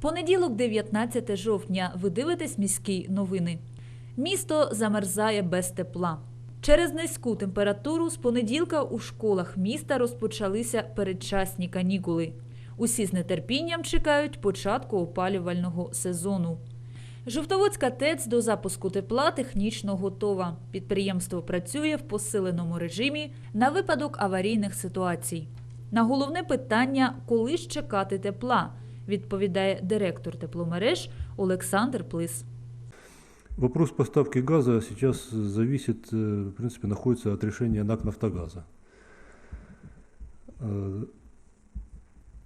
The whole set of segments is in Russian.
Понеділок, 19 жовтня. Ви дивитесь міські новини. Місто замерзає без тепла. Через низьку температуру з понеділка у школах міста розпочалися передчасні канікули. Усі з нетерпінням чекають початку опалювального сезону. Жовтоводська ТЕЦ до запуску тепла технічно готова. Підприємство працює в посиленому режимі на випадок аварійних ситуацій. На головне питання, коли ж чекати тепла, відповідає директор тепломереж Олександр Плис. Вопрос поставки газа сейчас зависит, э, в принципе, находится от решения НАК «Нафтогаза». Э,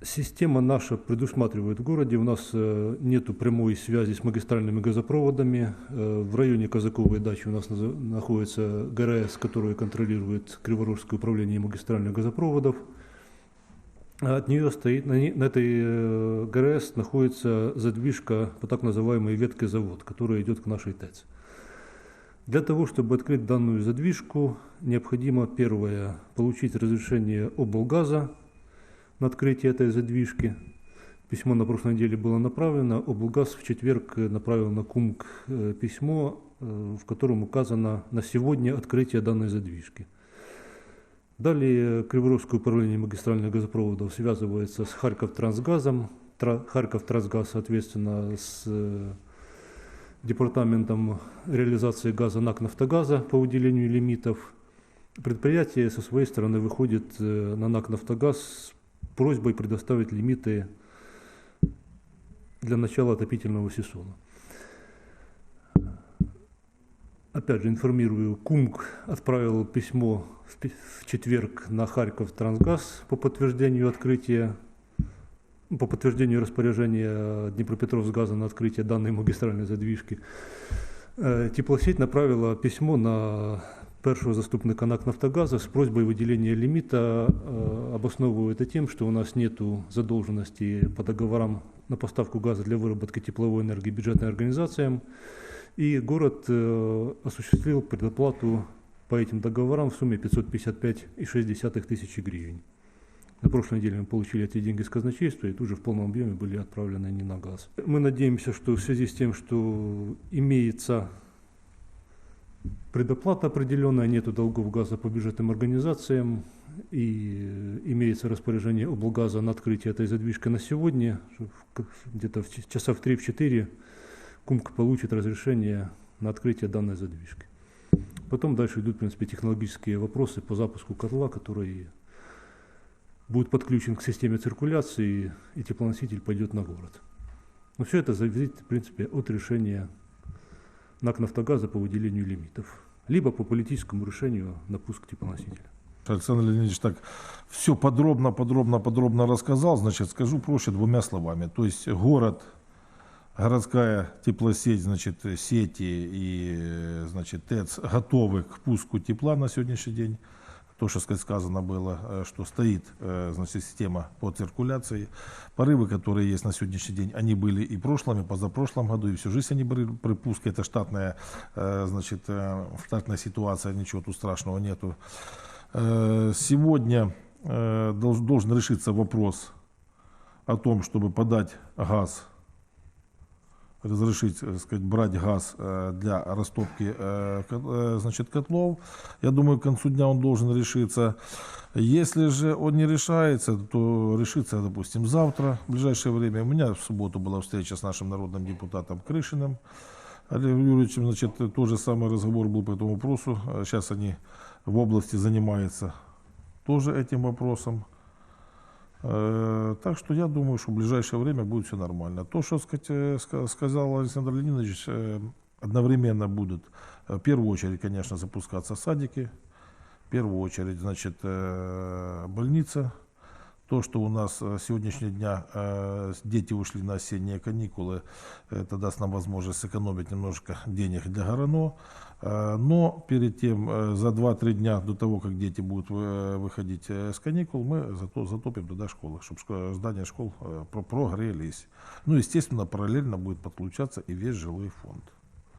Система наша предусматривает в городе, у нас нет прямой связи с магистральными газопроводами. Э, В районе Казаковой дачи у нас наза- находится ГРС, который контролирует Криворожское управление магистральных газопроводов. От нее стоит, на, на этой э, ГРС находится задвижка по так называемой ветке завод, которая идет к нашей ТЭЦ. Для того, чтобы открыть данную задвижку, необходимо первое получить разрешение облгаза на открытие этой задвижки. Письмо на прошлой неделе было направлено. Облгаз в четверг направил на КУМК э, письмо, э, в котором указано на сегодня открытие данной задвижки. Далее Криворожское управление магистральных газопроводов связывается с Харьков Трансгазом. Тра- Харьков Трансгаз, соответственно, с э, департаментом реализации газа НАК Нафтогаза по выделению лимитов. Предприятие со своей стороны выходит э, на НАК Нафтогаз с просьбой предоставить лимиты для начала отопительного сезона. Опять же, информирую, КУМК отправил письмо в четверг на Харьков Трансгаз по подтверждению открытия, по подтверждению распоряжения Днепропетровсгаза на открытие данной магистральной задвижки. Э, Теплосеть направила письмо на першого заступника НАК «Нафтогаза» с просьбой выделения лимита, э, обосновывая это тем, что у нас нет задолженности по договорам на поставку газа для выработки тепловой энергии бюджетным организациям. И город э, осуществил предоплату по этим договорам в сумме 555,6 тысячи гривен. На прошлой неделе мы получили эти деньги с казначейства и тут же в полном объеме были отправлены не на газ. Мы надеемся, что в связи с тем, что имеется предоплата определенная, нету долгов газа по бюджетным организациям и имеется распоряжение облгаза на открытие этой задвижки на сегодня, где-то в часа в 3-4 КУМК получит разрешение на открытие данной задвижки. Потом дальше идут, в принципе, технологические вопросы по запуску котла, который будет подключен к системе циркуляции, и теплоноситель пойдет на город. Но все это зависит, в принципе, от решения НАК «Нафтогаза» по выделению лимитов, либо по политическому решению на пуск теплоносителя. Александр Леонидович так все подробно, подробно, подробно рассказал. Значит, скажу проще двумя словами. То есть город, городская теплосеть, значит, сети и, значит, ТЭЦ готовы к пуску тепла на сегодняшний день. То, что сказано было, э, что стоит э, значит, система по циркуляции. Порывы, которые есть на сегодняшний день, они были и в прошлом, и позапрошлом году, и всю жизнь они были при пуске. Это штатная, э, значит, штатная ситуация, ничего тут страшного нету. Сегодня долж- должен решиться вопрос о том, чтобы подать газ, разрешить, э, сказать, брать газ э, для растопки э, значит, котлов. Я думаю, к концу дня он должен решиться. Если же он не решается, то решится, допустим, завтра, в ближайшее время. У меня в субботу была встреча с нашим народным депутатом Крышиным. Олегом Юрьевичем, значит, тот же самый разговор был по этому вопросу. Сейчас они в области занимаются тоже этим вопросом. Э, Так что я думаю, что в ближайшее время будет все нормально. То, что э, ска- сказал Александр Леонидович, э, одновременно будут в первую очередь, конечно, запускаться садики, в первую очередь, значит, больница. То, что у нас э, сегодняшнего дня э, дети ушли на осенние каникулы, это даст нам возможность сэкономить немножко денег для Горано. Э, Но перед тем, за 2-3 дня до того, как дети будут выходить с каникул, мы зато затопим туда школы, чтобы здания школ про- прогрелись. Ну, естественно, параллельно будет подключаться и весь жилой фонд.